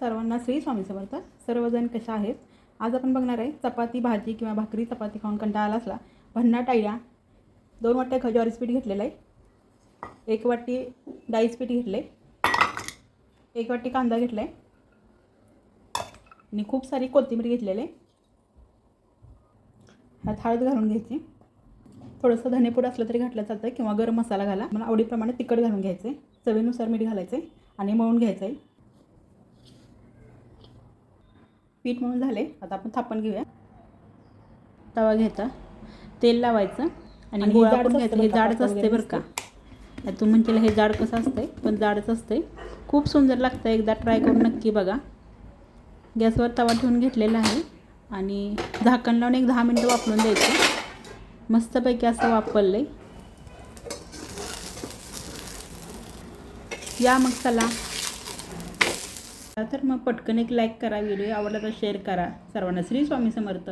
सर्वांना श्री स्वामी समर्थ. सर्वजण कशा आहेत? आज आपण बघणार आहे चपाती भाजी किंवा भाकरी चपाती खाऊन कंटाळा आला असला भन्नाट आयडिया दोन वाट्या खजवारीचं पीठ घेतलेलं आहे. एक वाटी डाळीचं पीठ घेतलं आहे एक वाटी कांदा घेतला आहे आणि खूप सारी कोथिंबीर घेतलेली आहे. ह्यात हळद घालून घ्यायची. थोडंसं धनेपूड असलं तरी घातलं जातं किंवा गरम मसाला घाला. मला आवडीप्रमाणे तिखट घालून घ्यायचं आहे चवीनुसार मीठ घालायचं आहे आणि मळून घ्यायचं आहे पीठ म्हणून झाले. आता आपण थापण घेऊया. तवा घ्यायचा तेल लावायचं आणि गोळा हे करून जाडच घ्यायचं. हे असतं बरं का, जाडच असते बरं का? तू म्हणशील हे जाड कसं असतंय? पण जाडच असतंय. खूप सुंदर लागतं एकदा ट्राय करून नक्की बघा. गॅसवर तवा ठेवून घेतलेला आहे. आणि झाकण लावून एक दहा मिनटं वापरून द्यायचं. मस्तपैकी असं वापरलं आहे या मग चला. तर मग पटकन एक लाईक करा व्हिडिओ आवडला तर शेअर करा. सर्वांना श्री स्वामी समर्थ.